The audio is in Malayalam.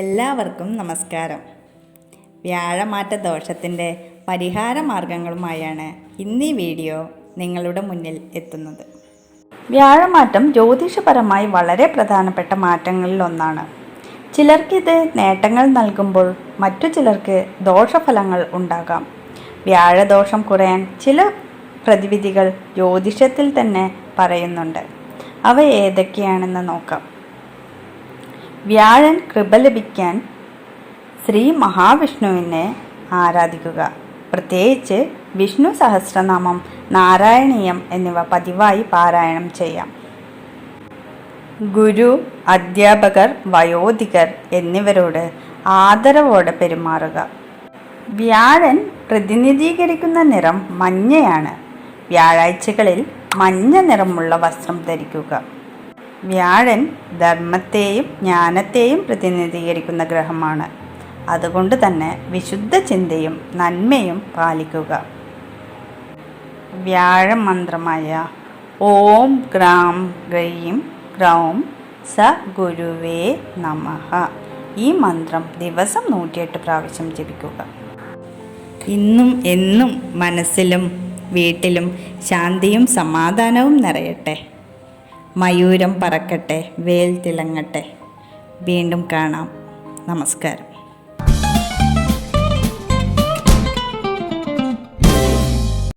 എല്ലാവർക്കും നമസ്കാരം. വ്യാഴമാറ്റ ദോഷത്തിന്റെ പരിഹാര മാർഗങ്ങളുമായാണ് ഇന്ന് വീഡിയോ നിങ്ങളുടെ മുന്നിൽ എത്തുന്നത്. വ്യാഴമാറ്റം ജ്യോതിഷപരമായി വളരെ പ്രധാനപ്പെട്ട മാറ്റങ്ങളിൽ ഒന്നാണ് ചിലർക്കിത് നേട്ടങ്ങൾ നൽകുമ്പോൾ മറ്റു ചിലർക്ക് ദോഷഫലങ്ങൾ ഉണ്ടാകാം. വ്യാഴദോഷം കുറയാൻ ചില പ്രതിവിധികൾ ജ്യോതിഷത്തിൽ തന്നെ പറയുന്നുണ്ട്. അവ ഏതൊക്കെയാണെന്ന് നോക്കാം. വ്യാഴൻ കൃപ ലഭിക്കാൻ ശ്രീ മഹാവിഷ്ണുവിനെ ആരാധിക്കുക. പ്രത്യേകിച്ച് വിഷ്ണു സഹസ്രനാമം നാരായണീയം എന്നിവ പതിവായി പാരായണം ചെയ്യാം. ഗുരു അധ്യാപകർ വയോധികർ എന്നിവരോട് ആദരവോടെ പെരുമാറുക. വ്യാഴൻ പ്രതിനിധീകരിക്കുന്ന നിറം മഞ്ഞയാണ്. വ്യാഴാഴ്ചകളിൽ മഞ്ഞ നിറമുള്ള വസ്ത്രം ധരിക്കുക. വ്യാഴൻ ധർമ്മത്തെയും ജ്ഞാനത്തെയും പ്രതിനിധീകരിക്കുന്ന ഗ്രഹമാണ്. അതുകൊണ്ട് തന്നെ വിശുദ്ധ ചിന്തയും നന്മയും പാലിക്കുക. വ്യാഴമന്ത്രമായ ഓം ഗ്രാം ഗ്രീം ഗ്രൗം സ ഗുരുവേ നമഃ. ഈ മന്ത്രം ദിവസം നൂറ്റിയെട്ട് പ്രാവശ്യം ജപിക്കുക. ഇന്നും എന്നും മനസ്സിലും വീട്ടിലും ശാന്തിയും സമാധാനവും നിറയട്ടെ. മയൂരം പറക്കട്ടെ വേൽ തിളങ്ങട്ടെ. വീണ്ടും കാണാം. നമസ്കാരം.